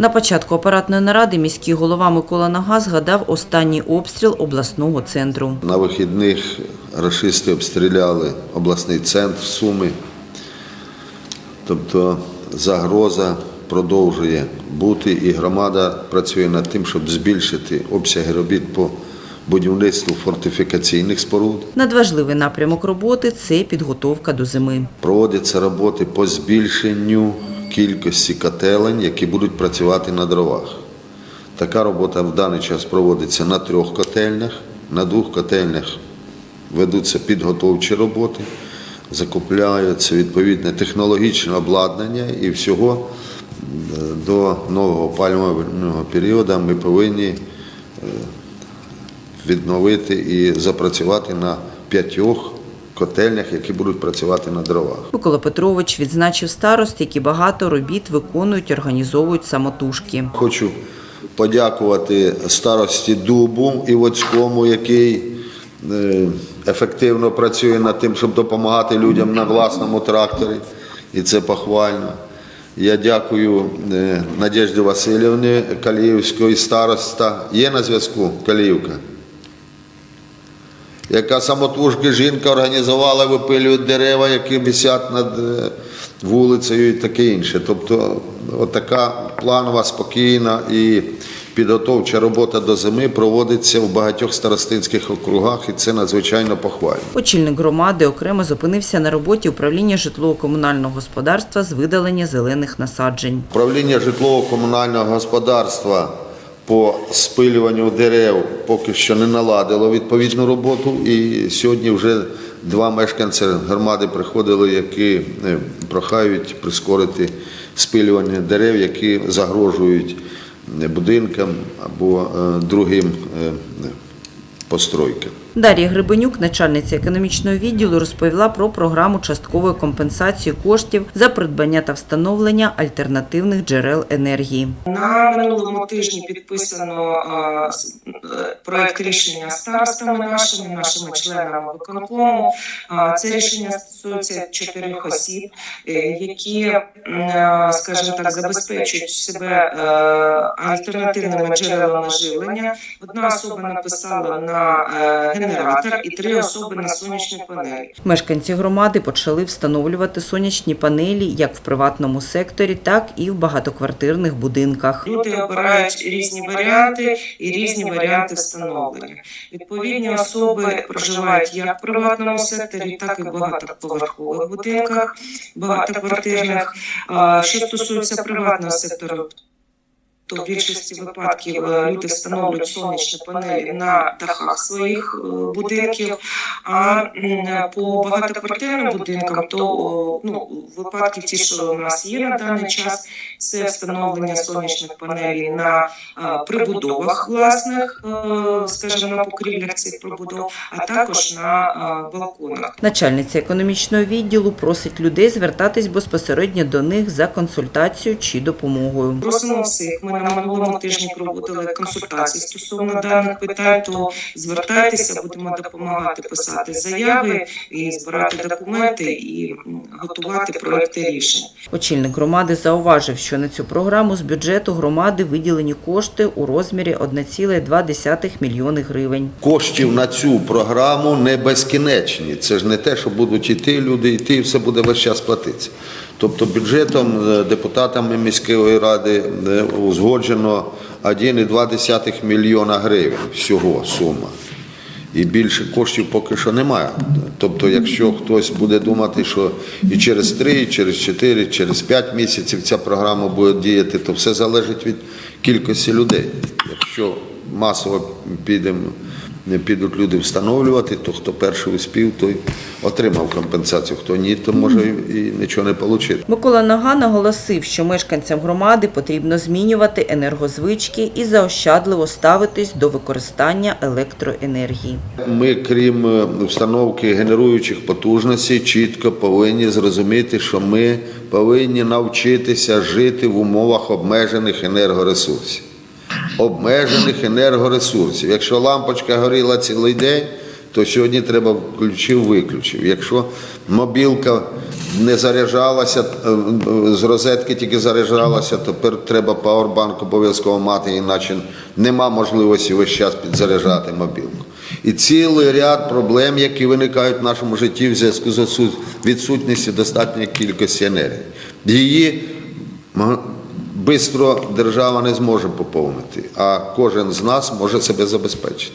На початку апаратної наради міський голова Микола Нага згадав останній обстріл обласного центру. На вихідних рашисти обстріляли обласний центр Суми. Тобто загроза продовжує бути, і громада працює над тим, щоб збільшити обсяги робіт по будівництву фортифікаційних споруд. Надважливий напрямок роботи це підготовка до зими. Проводяться роботи по збільшенню кількості котелень, які будуть працювати на дровах. Така робота в даний час проводиться на трьох котельнях. На двох котельнях ведуться підготовчі роботи, закупляються відповідне технологічне обладнання і всього е, до нового опалювального періоду ми повинні е, відновити і запрацювати на п'ятьох котельнях, які будуть працювати на дровах. Микола Петрович відзначив старост, які багато робіт виконують, організовують самотужки. Хочу подякувати старості Дубу Івоцькому, який е, ефективно працює над тим, щоб допомагати людям на власному тракторі, і це похвально. Я дякую е, Надежді Васильівні Каліївської староста. Є на зв'язку Каліївка? Яка самотужки жінка організувала, випилюють дерева, які висять над е, вулицею і таке інше. Тобто, отака планова, спокійна і підготовча робота до зими проводиться в багатьох старостинських округах, і це надзвичайно похвально. Очільник громади окремо зупинився на роботі управління житлово-комунального господарства з видалення зелених насаджень. Управління житлово-комунального господарства по спилюванню дерев поки що не наладило відповідну роботу. І сьогодні вже два мешканці громади приходили, які е, прохають прискорити спилювання дерев, які загрожують е, будинкам або е, другим постройкам. Дар'я Грибенюк, начальниця економічного відділу, розповіла про програму часткової компенсації коштів за придбання та встановлення альтернативних джерел енергії. На минулому тижні підписано е, проект рішення старостами нашими, нашими членами виконкому. Це рішення стосується чотирьох осіб, е, які, е, скажімо так, забезпечують себе альтернативними джерелами живлення. Одна особа написала на генератор і три особи на сонячні панелі. Мешканці громади почали встановлювати сонячні панелі як в приватному секторі, так і в багатоквартирних будинках. Люди обирають різні варіанти і різні варіанти встановлення. Відповідні особи проживають як в приватному секторі, так і в багатоповерхових будинках, багатоквартирних. Що стосується приватного сектору, то в більшості випадків е, люди встановлюють сонячні панелі на дахах своїх е, будинків. А по багатоквартирним будинкам, то ну, випадки ті, що у нас є на даний час, це встановлення сонячних панелей на е, прибудовах власних, е, скажімо, на покрівлях цих прибудов, а також на е, балконах. Начальниця економічного відділу просить людей звертатись безпосередньо до них за консультацією чи допомогою. Просимо всіх. Ми на минулому тижні проводили консультації стосовно даних питань. То звертайтеся, будемо допомагати писати заяви і збирати документи і готувати проекти рішень. Очільник громади зауважив, що на цю програму з бюджету громади виділені кошти у розмірі 1,2 мільйони гривень. коштів на цю програму не безкінечні. Це ж не те, що будуть іти люди, йти, і все буде весь час платитися. Тобто бюджетом е, депутатами міської ради е, узгоджено 1,2 мільйона гривень всього сума. І більше коштів поки що немає. Тобто, якщо хтось буде думати, що і через 3, і через 4, і через 5 місяців ця програма буде діяти, то все залежить від кількості людей. Якщо масово підемо, підуть люди встановлювати, то хто перший успів, той отримав компенсацію. Хто ні, то може і нічого не отримати. Микола Нага наголосив, що мешканцям громади потрібно змінювати енергозвички і заощадливо ставитись до використання електроенергії. Ми, крім е, встановки генеруючих потужностей, чітко повинні зрозуміти, що ми повинні навчитися жити в умовах обмежених енергоресурсів. Обмежених енергоресурсів. Якщо лампочка горіла цілий день, то сьогодні треба включив, виключив. Якщо мобілка не заряджалася, е, е, з розетки тільки заряджалася, тепер треба пауербанк обов'язково мати, іначе нема можливості весь час підзаряджати мобілку. І цілий ряд проблем, які виникають в нашому житті в зв'язку з відсутністю достатньої кількості енергії. Її Бистро держава не зможе поповнити, а кожен з нас може себе забезпечити.